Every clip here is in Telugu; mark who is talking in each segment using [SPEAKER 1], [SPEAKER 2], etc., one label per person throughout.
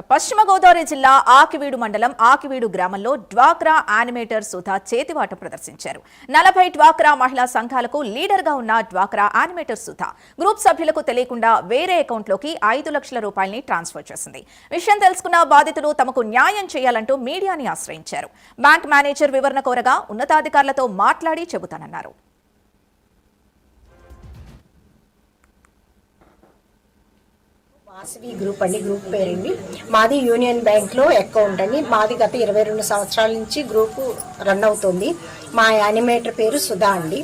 [SPEAKER 1] పశ్చిమ గోదావరి జిల్లా ఆకివీడు మండలం ఆకివీడు గ్రామంలో డ్వాక్రా యానిమేటర్ సుధా చేతివాట ప్రదర్శించారు. నలభై డ్వాక్రా మహిళా సంఘాలకు లీడర్గా ఉన్న డ్వాక్రా యానిమేటర్ సుధా గ్రూప్ సభ్యులకు తెలియకుండా వేరే అకౌంట్లోకి ఐదు లక్షల రూపాయల్ని ట్రాన్స్ఫర్ చేసింది. విషయం తెలుసుకున్న బాధితులు తమకు న్యాయం చేయాలంటూ మీడియాని ఆశ్రయించారు. బ్యాంక్ మేనేజర్ వివరణ కోరగా ఉన్నతాధికారులతో మాట్లాడి చెబుతానన్నారు.
[SPEAKER 2] వాసవి గ్రూప్ అండి గ్రూప్ పేరండి. మాది యూనియన్ బ్యాంక్లో అకౌంట్ అండి. మాది గత ఇరవై రెండు సంవత్సరాల నుంచి గ్రూప్ రన్ అవుతుంది. మా యానిమేటర్ పేరు సుధా అండి.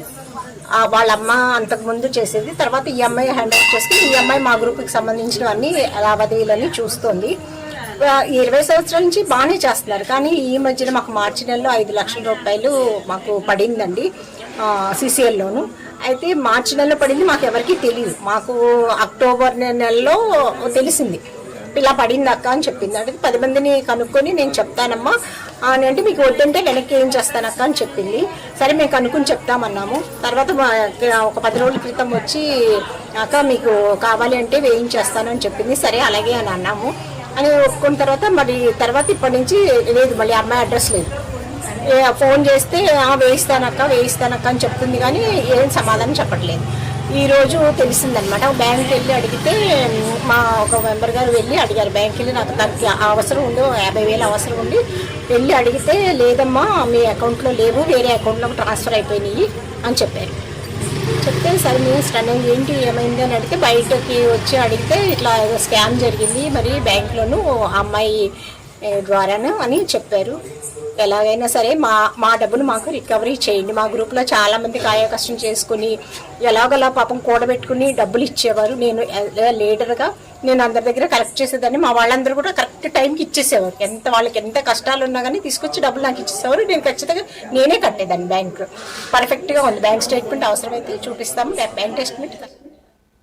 [SPEAKER 2] వాళ్ళ అమ్మ అంతకు ముందు చేసేది. తర్వాత ఈ అమ్మాయి హ్యాండ్ ఓవర్ చేసుకుని ఈ అమ్మాయి మా గ్రూప్కి సంబంధించినవన్నీ లావాదేవీలన్నీ చూస్తుంది. ఇరవై సంవత్సరాల నుంచి బాగానే చేస్తున్నారు. కానీ ఈ మధ్యన మాకు మార్చి నెలలో ఐదు లక్షల రూపాయలు మాకు పడిందండి సిసిఎల్లోను అయితే మార్చి నెలలో పడింది మాకు ఎవరికీ తెలియదు మాకు అక్టోబర్ నెలలో తెలిసింది. ఇలా పడింది అక్క అని చెప్పింది. అంటే పది మందిని కనుక్కొని నేను చెప్తానమ్మా. అని అంటే మీకు వద్దంటే వెనక్కి ఏం చేస్తానక్క అని చెప్పింది. సరే మేము కనుక్కొని చెప్తామన్నాము. తర్వాత ఒక పది రోజుల క్రితం వచ్చి అక్క మీకు కావాలి అంటే వేయించేస్తానని చెప్పింది. సరే అలాగే అని అన్నాము. అని ఒప్పుకున్న తర్వాత మరి తర్వాత ఇప్పటి నుంచి లేదు మళ్ళీ అమ్మాయి అడ్రస్ లేదు. ఫోన్ చేస్తే వేయిస్తానక్క వేయిస్తానక్క అని చెప్తుంది కానీ ఏం సమాధానం చెప్పట్లేదు. ఈరోజు తెలిసిందనమాట. బ్యాంక్కి వెళ్ళి అడిగితే మా ఒక మెంబర్ గారు వెళ్ళి అడిగారు బ్యాంక్కి వెళ్ళి నాకు దానికి అవసరం ఉంది యాభై వేలు అవసరం ఉంది వెళ్ళి అడిగితే లేదమ్మా మీ అకౌంట్లో లేవు వేరే అకౌంట్లోకి ట్రాన్స్ఫర్ అయిపోయినాయి అని చెప్పారు. చెప్తే సరే మేము స్టన్నింగ్ ఏంటి? ఏమైంది? అని అడిగితే బయటకి వచ్చి అడిగితే ఇట్లా ఏదో స్కామ్ జరిగింది. మరి బ్యాంక్లోను అమ్మాయి ద్వారాను అని చెప్పారు. ఎలాగైనా సరే మా మా డబ్బును మాకు రికవరీ చేయండి. మా గ్రూప్లో చాలామంది కాయ కష్టం చేసుకుని ఎలాగలా పాపం కూడబెట్టుకుని డబ్బులు ఇచ్చేవారు. నేను లీడర్గా నేను అందరి దగ్గర కలెక్ట్ చేసేదాన్ని. మా వాళ్ళందరూ కూడా కరెక్ట్ టైంకి ఇచ్చేసేవారు. ఎంత వాళ్ళకి ఎంత కష్టాలు ఉన్నా కానీ తీసుకొచ్చి డబ్బులు నాకు ఇచ్చేసేవారు. నేను ఖచ్చితంగా నేనే కట్టేదాన్ని బ్యాంక్ పర్ఫెక్ట్గా ఉంది. బ్యాంక్ స్టేట్మెంట్ అవసరమైతే చూపిస్తాము. Bank statement